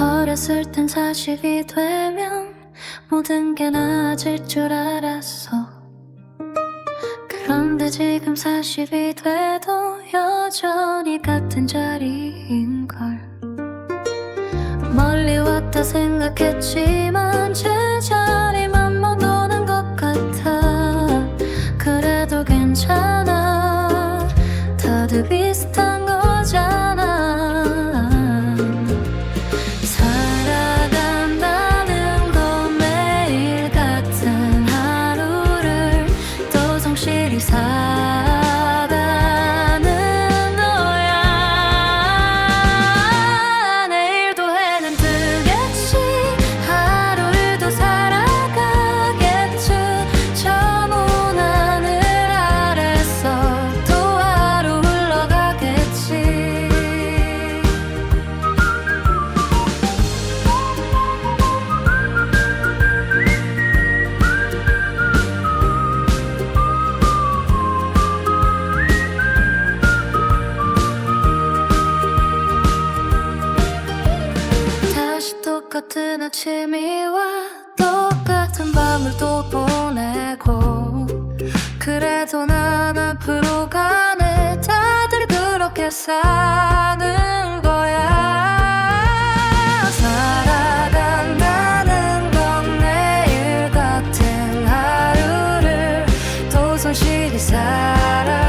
어렸을 땐 40이 되면 모든 게 나아질 줄 알았어. 그런데 지금 40이 돼도 여전히 같은 자리인걸. 멀리 왔다 생각했지만 제자리만 못 오는 것 같아. 그래도 괜찮아. 다들 또 성실히 살 다시 똑같은 아침이 와 똑같은 밤을 또 보내고 그래도 난 앞으로 가네. 다들 그렇게 사는 거야. 살아간다는 건 내일 같은 하루를 또 손실이 살아